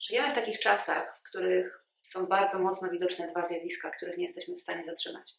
Żyjemy w takich czasach, w których są bardzo mocno widoczne dwa zjawiska, których nie jesteśmy w stanie zatrzymać.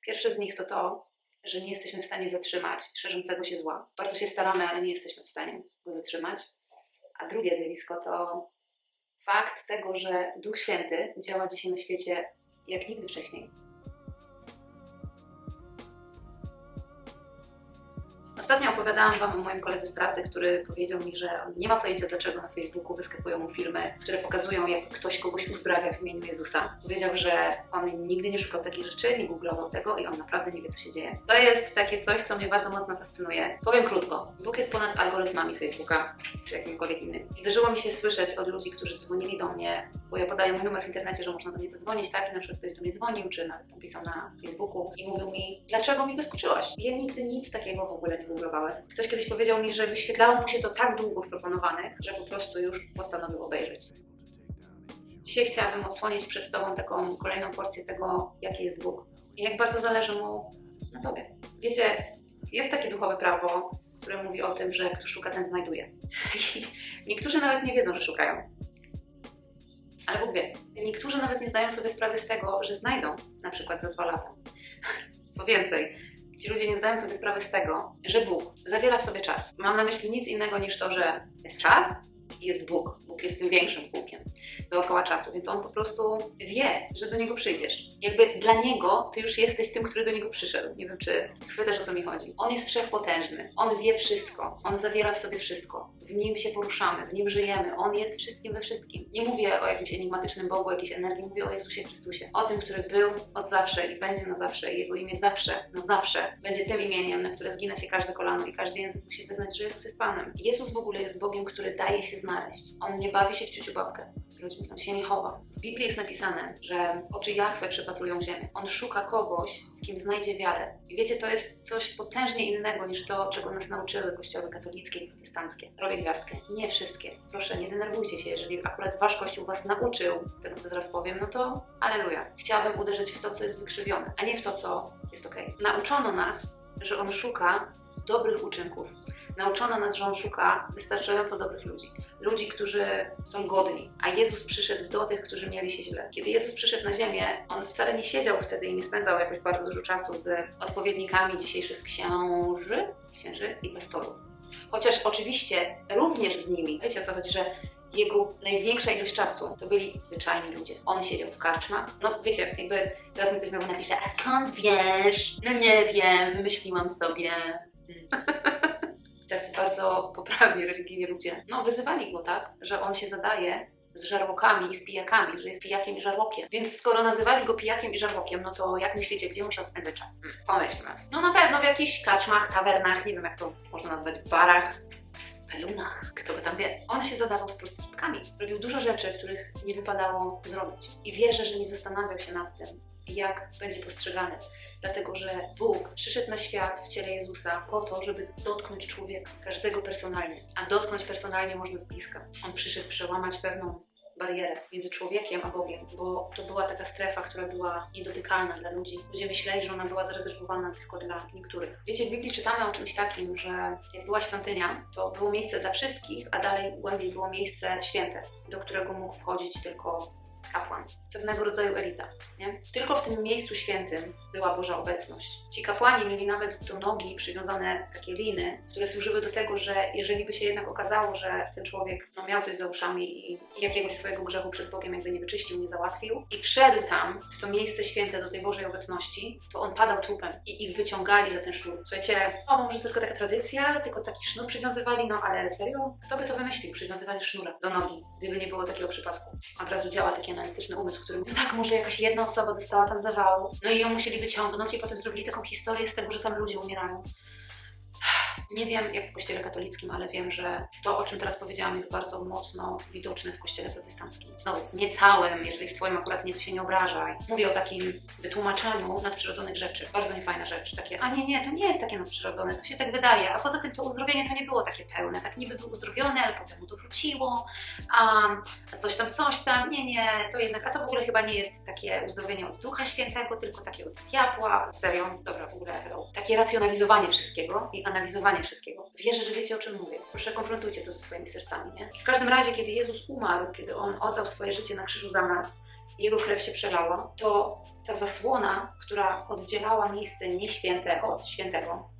Pierwsze z nich to to, że nie jesteśmy w stanie zatrzymać szerzącego się zła. Bardzo się staramy, ale nie jesteśmy w stanie go zatrzymać. A drugie zjawisko to fakt tego, że Duch Święty działa dzisiaj na świecie jak nigdy wcześniej. Ostatnio opowiadałam Wam o moim koledze z pracy, który powiedział mi, że on nie ma pojęcia, dlaczego na Facebooku wyskakują mu filmy, które pokazują, jak ktoś kogoś uzdrawia w imieniu Jezusa. Powiedział, że on nigdy nie szukał takich rzeczy, nie googlował tego i on naprawdę nie wie, co się dzieje. To jest takie coś, co mnie bardzo mocno fascynuje. Powiem krótko. Bóg jest ponad algorytmami Facebooka czy jakimkolwiek innym. Zdarzyło mi się słyszeć od ludzi, którzy dzwonili do mnie, bo ja podaję mój numer w internecie, że można do mnie zadzwonić, tak? I na przykład ktoś do mnie dzwonił, czy napisał na Facebooku i mówił mi, dlaczego mi wyskoczyłaś? Ja nigdy nic takiego w ogóle nie Ktoś kiedyś powiedział mi, że wyświetlało mu się to tak długo w proponowanych, że po prostu już postanowił obejrzeć. Dzisiaj chciałabym odsłonić przed Tobą taką kolejną porcję tego, jaki jest Bóg i jak bardzo zależy Mu na Tobie. Wiecie, jest takie duchowe prawo, które mówi o tym, że kto szuka, ten znajduje. Niektórzy nawet nie wiedzą, że szukają. Ale Bóg wie. Niektórzy nawet nie zdają sobie sprawy z tego, że znajdą na przykład za dwa lata. Co więcej, ci ludzie nie zdają sobie sprawy z tego, że Bóg zawiera w sobie czas. Mam na myśli nic innego niż to, że jest czas jest Bóg. Bóg jest tym większym Bógiem dookoła czasu, więc On po prostu wie, że do Niego przyjdziesz. Jakby dla Niego Ty już jesteś tym, który do Niego przyszedł. Nie wiem, czy chwytasz, o co mi chodzi. On jest wszechpotężny. On wie wszystko. On zawiera w sobie wszystko. W Nim się poruszamy, w Nim żyjemy. On jest wszystkim we wszystkim. Nie mówię o jakimś enigmatycznym Bogu, jakiejś energii, mówię o Jezusie Chrystusie. O tym, który był od zawsze i będzie na zawsze. Jego imię zawsze, na zawsze będzie tym imieniem, na które zgina się każde kolano i każdy język musi wyznać, że Jezus jest Panem. Jezus w ogóle jest Bogiem, który daje się znaleźć. On nie bawi się w ciuciu babkę z ludźmi. On się nie chowa. W Biblii jest napisane, że oczy Jahwe przepatrują ziemię. On szuka kogoś, w kim znajdzie wiarę. I wiecie, to jest coś potężnie innego niż to, czego nas nauczyły kościoły katolickie i protestanckie. Robię gwiazdkę. Nie wszystkie. Proszę, nie denerwujcie się, jeżeli akurat wasz kościół was nauczył tego, co zaraz powiem, no to aleluja. Chciałabym uderzyć w to, co jest wykrzywione, a nie w to, co jest okej. Nauczono nas, że on szuka dobrych uczynków. Nauczono nas, że on szuka wystarczająco dobrych ludzi. Ludzi, którzy są godni. A Jezus przyszedł do tych, którzy mieli się źle. Kiedy Jezus przyszedł na ziemię, on wcale nie siedział wtedy i nie spędzał jakoś bardzo dużo czasu z odpowiednikami dzisiejszych księży, księży i pastorów. Chociaż oczywiście również z nimi, wiecie o co chodzi, że jego największa ilość czasu to byli zwyczajni ludzie. On siedział w karczmach. No wiecie, jakby teraz mi ktoś znowu napisze, a skąd wiesz? No nie wiem, wymyśliłam sobie. Tacy bardzo poprawni religijni ludzie. No wyzywali go tak, że on się zadaje z żarłokami i z pijakami, że jest pijakiem i żarłokiem. Więc skoro nazywali go pijakiem i żarłokiem, no to jak myślicie, gdzie musiał spędzać czas? Hmm, pomyślmy. No na pewno w jakichś kaczmach, tawernach, nie wiem jak to można nazwać, barach, spelunach, kto by tam wie. On się zadawał z prostytutkami. Robił dużo rzeczy, których nie wypadało zrobić. I wierzę, że nie zastanawiał się nad tym, jak będzie postrzegany. Dlatego, że Bóg przyszedł na świat w ciele Jezusa po to, żeby dotknąć człowieka, każdego personalnie. A dotknąć personalnie można z bliska. On przyszedł przełamać pewną barierę między człowiekiem a Bogiem, bo to była taka strefa, która była niedotykalna dla ludzi. Ludzie myśleli, że ona była zarezerwowana tylko dla niektórych. Wiecie, w Biblii czytamy o czymś takim, że jak była świątynia, to było miejsce dla wszystkich, a dalej głębiej było miejsce święte, do którego mógł wchodzić tylko kapłan, pewnego rodzaju elita. Nie? Tylko w tym miejscu świętym była Boża obecność. Ci kapłani mieli nawet do nogi przywiązane takie liny, które służyły do tego, że jeżeli by się jednak okazało, że ten człowiek no, miał coś za uszami i jakiegoś swojego grzechu przed Bogiem jakby nie wyczyścił, nie załatwił i wszedł tam, w to miejsce święte do tej Bożej obecności, to on padał trupem i ich wyciągali za ten sznur. Słuchajcie, o może tylko taka tradycja, tylko taki sznur przywiązywali, no ale serio? Kto by to wymyślił, przywiązywanie sznura do nogi, gdyby nie było takiego przypadku? Od razu działa taki analityczny umysł, który mówi, no tak, może jakaś jedna osoba dostała tam zawału, no i ją musieli wyciągnąć i potem zrobili taką historię z tego, że tam ludzie umierają. Nie wiem jak w kościele katolickim, ale wiem, że to, o czym teraz powiedziałam, jest bardzo mocno widoczne w kościele protestanckim. Znowu, nie całym, jeżeli w Twoim akurat nie, to się nie obrażaj. Mówię o takim wytłumaczeniu nadprzyrodzonych rzeczy. Bardzo niefajna rzecz. Takie, a nie, nie, to nie jest takie nadprzyrodzone, to się tak wydaje. A poza tym to uzdrowienie to nie było takie pełne. Tak niby był uzdrowiony, ale potem mu to wróciło, a coś tam, coś tam. Nie, nie, to jednak, a to w ogóle chyba nie jest takie uzdrowienie od Ducha Świętego, tylko takie od diabła. Serio? Dobra, w ogóle hello. Takie racjonalizowanie wszystkiego i analizowanie rozwiązanie wszystkiego. Wierzę, że wiecie o czym mówię. Proszę konfrontujcie to ze swoimi sercami, nie? W każdym razie, kiedy Jezus umarł, kiedy On oddał swoje życie na krzyżu za nas, Jego krew się przelała, to ta zasłona, która oddzielała miejsce nieświęte od świętego,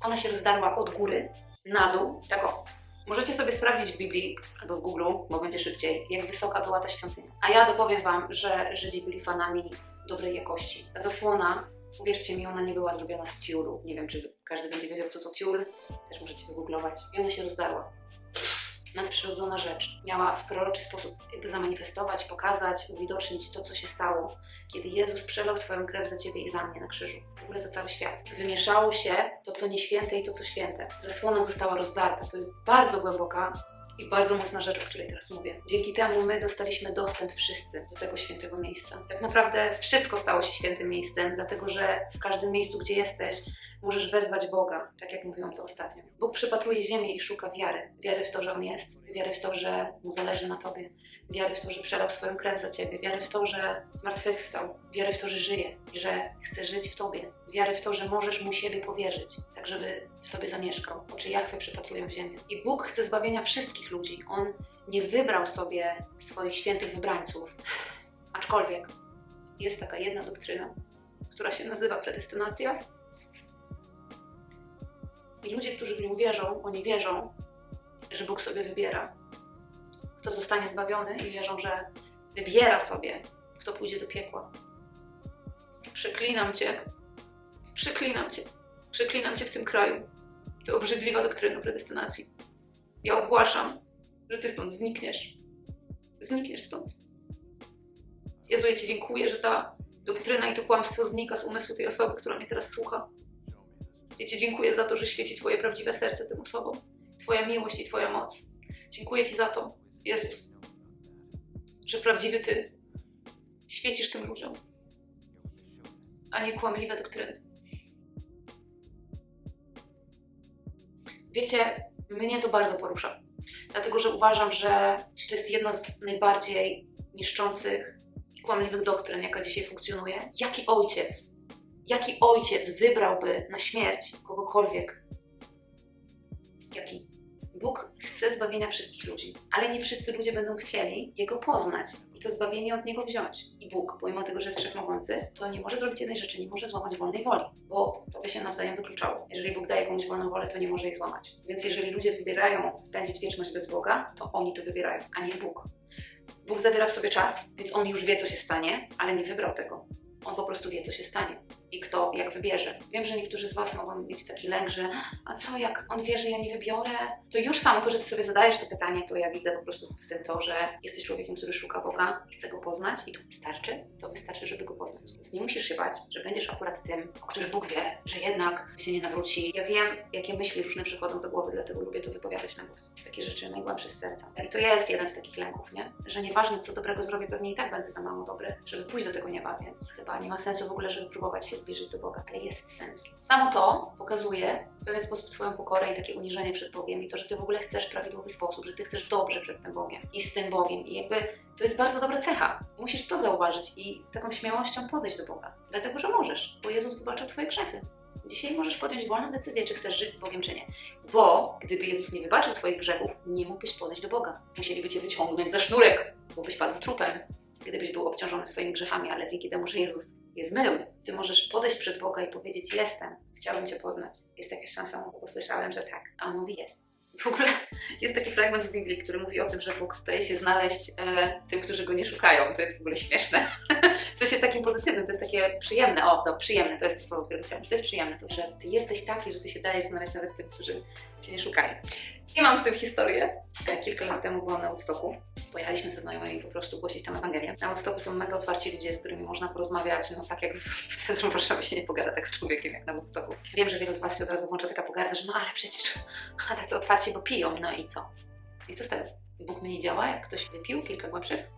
ona się rozdarła od góry na dół, tak o. Możecie sobie sprawdzić w Biblii albo w Google, bo będzie szybciej, jak wysoka była ta świątynia. A ja dopowiem Wam, że Żydzi byli fanami dobrej jakości. Zasłona, uwierzcie mi, ona nie była zrobiona z tiulu. Nie wiem, czy każdy będzie wiedział, co to tiul. Też możecie wygooglować. I ona się rozdarła. Nadprzyrodzona rzecz. Miała w proroczy sposób jakby zamanifestować, pokazać, uwidocznić to, co się stało, kiedy Jezus przelał swoją krew za Ciebie i za mnie na krzyżu. W ogóle za cały świat. Wymieszało się to, co nieświęte i to, co święte. Zasłona została rozdarta. To jest bardzo głęboka i bardzo mocna rzecz, o której teraz mówię. Dzięki temu my dostaliśmy dostęp wszyscy do tego świętego miejsca. Tak naprawdę wszystko stało się świętym miejscem, dlatego że w każdym miejscu, gdzie jesteś, możesz wezwać Boga, tak jak mówiłam to ostatnio. Bóg przypatruje ziemię i szuka wiary. Wiary w to, że On jest, wiary w to, że Mu zależy na Tobie, wiary w to, że przelał swoją krew za Ciebie, wiary w to, że zmartwychwstał, wiary w to, że żyje i że chce żyć w Tobie, wiary w to, że możesz Mu siebie powierzyć, tak żeby w Tobie zamieszkał. Oczy Jachwy przypatrują w ziemię. I Bóg chce zbawienia wszystkich ludzi. On nie wybrał sobie swoich świętych wybrańców, aczkolwiek jest taka jedna doktryna, która się nazywa predestynacja. I ludzie, którzy w nią wierzą, oni wierzą, że Bóg sobie wybiera, kto zostanie zbawiony i wierzą, że wybiera sobie, kto pójdzie do piekła. Przeklinam Cię, przeklinam Cię, przeklinam Cię w tym kraju. To obrzydliwa doktryna predestynacji. Ja ogłaszam, że Ty stąd znikniesz. Znikniesz stąd. Jezu, ja Ci dziękuję, że ta doktryna i to kłamstwo znika z umysłu tej osoby, która mnie teraz słucha. Ci dziękuję za to, że świeci Twoje prawdziwe serce tym osobom. Twoja miłość i Twoja moc. Dziękuję Ci za to, Jezus, że prawdziwy Ty świecisz tym ludziom, a nie kłamliwe doktryny. Wiecie, mnie to bardzo porusza, dlatego że uważam, że to jest jedna z najbardziej niszczących i kłamliwych doktryn, jaka dzisiaj funkcjonuje. Jaki ojciec, jaki ojciec wybrałby na śmierć kogokolwiek? Jaki? Bóg chce zbawienia wszystkich ludzi, ale nie wszyscy ludzie będą chcieli Jego poznać i to zbawienie od Niego wziąć. I Bóg, pomimo tego, że jest wszechmogący, to nie może zrobić jednej rzeczy, nie może złamać wolnej woli, bo to by się nawzajem wykluczało. Jeżeli Bóg daje komuś wolną wolę, to nie może jej złamać. Więc jeżeli ludzie wybierają spędzić wieczność bez Boga, to oni to wybierają, a nie Bóg. Bóg zawiera w sobie czas, więc On już wie, co się stanie, ale nie wybrał tego. On po prostu wie, co się stanie i kto jak wybierze. Wiem, że niektórzy z Was mogą mieć taki lęk, że a co, jak on wie, że ja nie wybiorę? To już samo to, że Ty sobie zadajesz to pytanie, to ja widzę po prostu w tym to, że jesteś człowiekiem, który szuka Boga i chce Go poznać i to wystarczy, to wystarczy, żeby Go poznać. Więc nie musisz się bać, że będziesz akurat tym, o którym Bóg wie, że jednak się nie nawróci. Ja wiem, jakie myśli różne przychodzą do głowy, dlatego lubię to wypowiadać na głos. Takie rzeczy najgłębsze z serca. I to jest jeden z takich lęków, nie? Że nieważne, co dobrego zrobię, pewnie i tak będę za mało dobry, żeby pójść do tego nieba, więc chyba nie ma sensu w ogóle, żeby próbować się zbliżyć do Boga. Ale jest sens. Samo to pokazuje w pewien sposób Twoją pokorę i takie uniżenie przed Bogiem i to, że Ty w ogóle chcesz w prawidłowy sposób, że Ty chcesz dobrze przed tym Bogiem i z tym Bogiem. I jakby to jest bardzo dobra cecha. Musisz to zauważyć i z taką śmiałością podejść do Boga. Dlatego, że możesz, bo Jezus wybaczył Twoje grzechy. Dzisiaj możesz podjąć wolną decyzję, czy chcesz żyć z Bogiem, czy nie. Bo gdyby Jezus nie wybaczył Twoich grzechów, nie mógłbyś podejść do Boga. Musieliby Cię wyciągnąć za sznurek, bo byś padł trupem, gdybyś był obciążony swoimi grzechami, ale dzięki temu, że Jezus je zmył, Ty możesz podejść przed Boga i powiedzieć, jestem, chciałem Cię poznać. Jest jakaś szansa, bo słyszałem, że tak. A on mówi, jest. W ogóle jest taki fragment w Biblii, który mówi o tym, że Bóg daje się znaleźć e, tym, którzy Go nie szukają. To jest w ogóle śmieszne. w sensie takim pozytywnym, to jest takie przyjemne. O, to przyjemne, to jest to słowo, które chciałam. To jest przyjemne, to, że Ty jesteś taki, że Ty się dajesz znaleźć nawet tym, którzy Nie szukają. I mam z tym historię. Kilka lat temu byłam na Woodstocku. Pojechaliśmy ze znajomymi po prostu głosić tam Ewangelię. Na Woodstocku są mega otwarci ludzie, z którymi można porozmawiać, no tak jak w, w centrum Warszawy się nie pogada tak z człowiekiem jak na Woodstocku. Wiem, że wielu z Was się od razu włącza taka pogarda, że no ale przecież a tacy otwarci, bo piją, no i co? I co z tego? Bóg mnie nie działa, jak ktoś wypił kilka głębszych?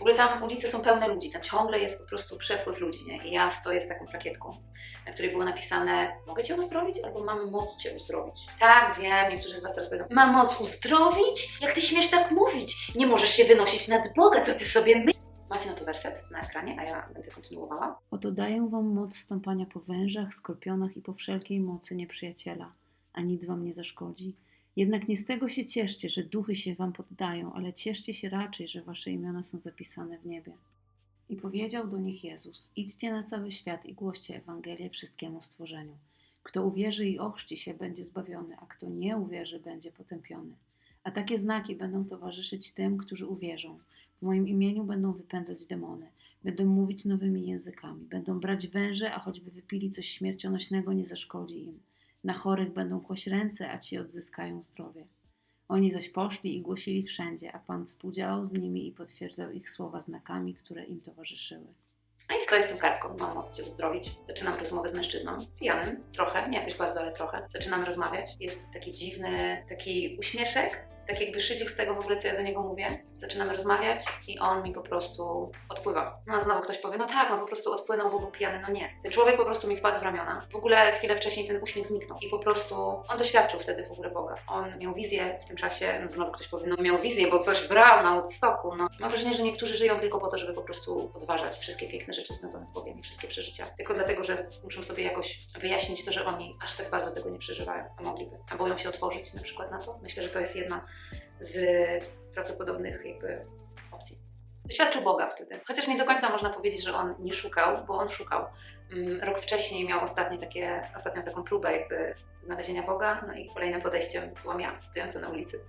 W ogóle tam ulice są pełne ludzi, tam ciągle jest po prostu przepływ ludzi, nie? I ja stoję z taką plakietką, na której było napisane mogę Cię uzdrowić albo mam moc Cię uzdrowić. Tak, wiem, niektórzy z Was teraz powiedzą mam moc uzdrowić? Jak Ty śmiesz tak mówić? Nie możesz się wynosić nad Boga, co Ty sobie myślisz? Macie na to werset na ekranie, a ja będę kontynuowała. Oto daję wam moc stąpania po wężach, skorpionach i po wszelkiej mocy nieprzyjaciela. a nic wam nie zaszkodzi. Jednak nie z tego się cieszcie, że duchy się wam poddają, ale cieszcie się raczej, że wasze imiona są zapisane w niebie. I powiedział do nich Jezus: Idźcie na cały świat i głoście Ewangelię wszystkiemu stworzeniu. Kto uwierzy i ochrzci się, będzie zbawiony, a kto nie uwierzy, będzie potępiony. A takie znaki będą towarzyszyć tym, którzy uwierzą. W moim imieniu będą wypędzać demony, będą mówić nowymi językami, będą brać węże, a choćby wypili coś śmiercionośnego, nie zaszkodzi im. Na chorych będą kłaść ręce, a ci odzyskają zdrowie. Oni zaś poszli i głosili wszędzie, a Pan współdziałał z nimi i potwierdzał ich słowa znakami, które im towarzyszyły. No i stoję z tą kartką, mam moc Cię uzdrowić. Zaczynam rozmowę z mężczyzną, pijanym, trochę, nie jakoś bardzo, ale trochę. Zaczynamy rozmawiać. Jest taki dziwny, taki uśmieszek, tak jakby szydził z tego w ogóle, co ja do niego mówię. Zaczynamy rozmawiać i on mi po prostu odpływa. No znowu ktoś powie, no tak, no po prostu odpłynął, bo był pijany. No nie. Ten człowiek po prostu mi wpadł w ramiona. W ogóle chwilę wcześniej ten uśmiech zniknął i po prostu on doświadczył wtedy w ogóle Boga. On miał wizję w tym czasie, no znowu ktoś powie, no miał wizję, bo coś brał na Woodstocku. No mam wrażenie, że niektórzy żyją tylko po to, żeby po prostu odważać wszystkie piękne rzeczy związane z Bogiem i wszystkie przeżycia. Tylko dlatego, że muszą sobie jakoś wyjaśnić to, że oni aż tak bardzo tego nie przeżywają, a mogliby. A boją się otworzyć na przykład na to. Myślę, że to jest jedna z prawdopodobnych jakby opcji. Doświadczył Boga wtedy. Chociaż nie do końca można powiedzieć, że on nie szukał, bo on szukał. Mm, Rok wcześniej miał ostatnie takie, ostatnią taką próbę jakby znalezienia Boga, no i kolejnym podejściem byłam ja, stojąca na ulicy.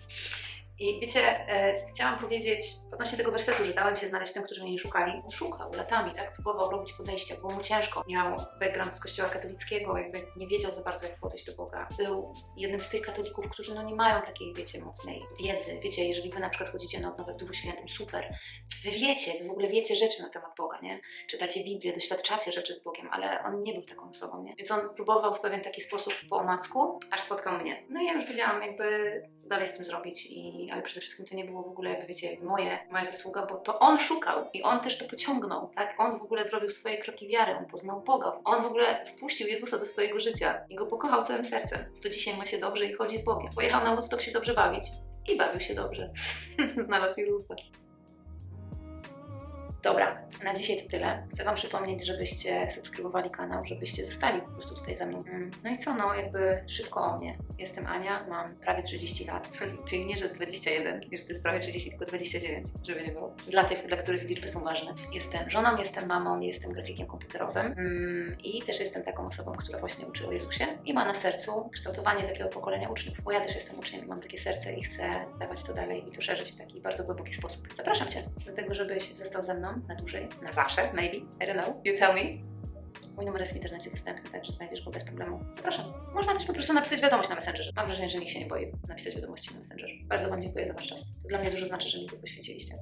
I wiecie, e, chciałam powiedzieć odnośnie tego wersetu, że dałem się znaleźć tym, którzy mnie nie szukali. On szukał latami, tak? Próbował robić podejścia, było mu ciężko. Miał background z kościoła katolickiego, jakby nie wiedział za bardzo, jak podejść do Boga. Był jednym z tych katolików, którzy no nie mają takiej, wiecie, mocnej wiedzy. Wiecie, jeżeli wy na przykład chodzicie na odnowę w Duchu Świętym, super. Wy wiecie, wy w ogóle wiecie rzeczy na temat Boga, nie? Czytacie Biblię, doświadczacie rzeczy z Bogiem, ale on nie był taką osobą, nie? Więc on próbował w pewien taki sposób po omacku, aż spotkał mnie. No i ja już wiedziałam jakby, co dalej z tym zrobić i ale przede wszystkim to nie było w ogóle, jakby wiecie, moje, moja zasługa, bo to on szukał i on też to pociągnął, tak? On w ogóle zrobił swoje kroki wiary, on poznał Boga, on w ogóle wpuścił Jezusa do swojego życia i go pokochał całym sercem. To dzisiaj ma się dobrze i chodzi z Bogiem. Pojechał na Woodstock się dobrze bawić i bawił się dobrze. Znalazł Jezusa. Dobra, na dzisiaj to tyle. Chcę Wam przypomnieć, żebyście subskrybowali kanał, żebyście zostali po prostu tutaj ze mną. Mm, No i co, no jakby szybko o mnie. Jestem Ania, mam prawie 30 lat, czyli nie, że 21, nie, że to jest prawie 30, tylko 29, żeby nie było. Dla tych, dla których liczby są ważne. Jestem żoną, jestem mamą, jestem grafikiem komputerowym mm, i też jestem taką osobą, która właśnie uczy o Jezusie i ma na sercu kształtowanie takiego pokolenia uczniów, bo ja też jestem uczniem i mam takie serce i chcę dawać to dalej i to szerzyć w taki bardzo głęboki sposób. Zapraszam Cię do tego, żebyś został ze mną na dłużej, na zawsze, maybe, I don't know, you tell me. Mój numer jest w internecie dostępny, także znajdziesz go bez problemu. Zapraszam. Można też po prostu napisać wiadomość na Messengerze. Mam wrażenie, że nikt się nie boi napisać wiadomości na Messengerze. Bardzo Wam dziękuję za Wasz czas. To dla mnie dużo znaczy, że mi to poświęciliście.